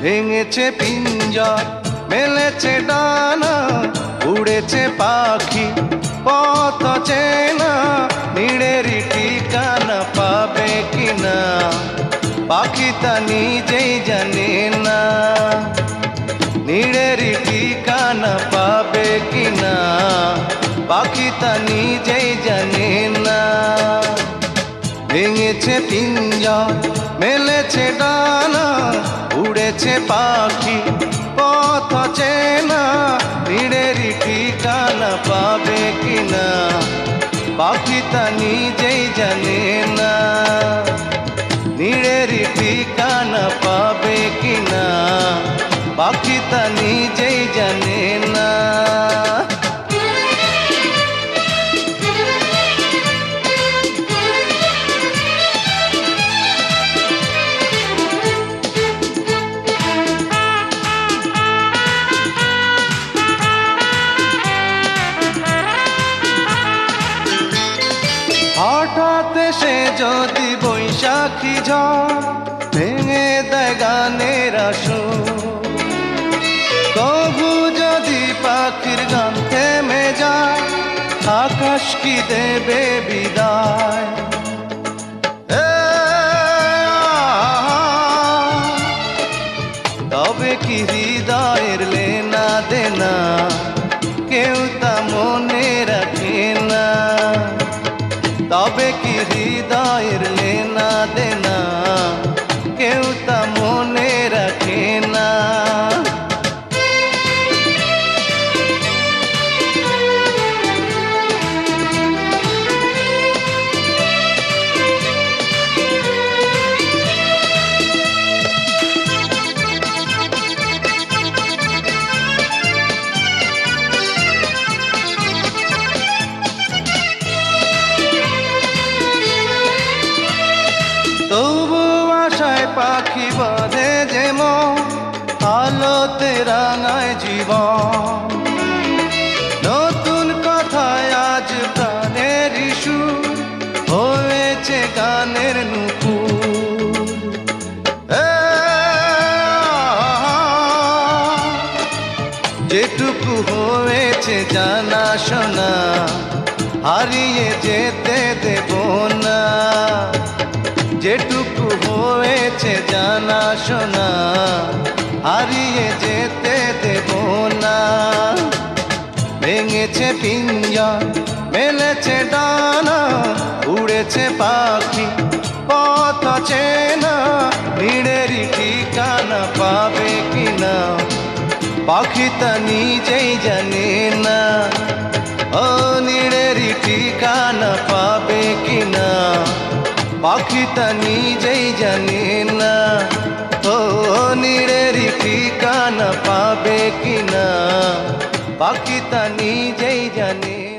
ভেঙেছে পিঞ্জর, মেলেছে ডানা, উড়েছে পাখি, পথ চেনা নিড়েরই ঠিকানা পাবে কিনা? পাখি তা নিজেই জানে না। নিড়েরই ঠিকানা পাবে কিনা? পাখি তা নিজেই ভেঙেছে পিঞ্জর মেলেছে ডানা, উড়েছে পাখি, পথ চেনা, ভিড়েরই ঠিকানা পাবে কিনা? পাখি তা নিজেই জানে না। নিড়েরই ঠিকানা পাবে কিনা? পাখি তা নিজেই হঠাৎ সে যদি বৈশাখী ঝড় ভেঙে দেয় গানের আসর, তবু যদি পাখির গান থেমে যায়, আকাশ কি দেবে বিদায়? তবে কি হৃদয়ের লেনা দেনা, কেউ তা মনে তবে কি হৃদয়ের লেনা দেনা? আলোতে রাঙায় জীবন। নতুন কথায় আজ প্রাণের ইস্যু, হয়েছে গানের নুপুর। যেটুকু হয়েছে জানা শোনা, হারিয়ে যেতে দেব না। যেটুকু হয়েছে জানা শোনা হারিয়ে যেতে দেব না। ভেঙেছে পিঞ্জর, মেলেছে ডানা, উড়েছে পাখি, পথ চেনা ভিড়েরই ঠিকানা পাবে কিনা? পাখি তা নিজেই জানে না ও নিড়েরই ঠিকানা পাবে কিনা? পাখি তা নিজেই জানে না। নিড়েরই ঠিকানা পাবে কিনা? বাকি তা নিজেই জানে।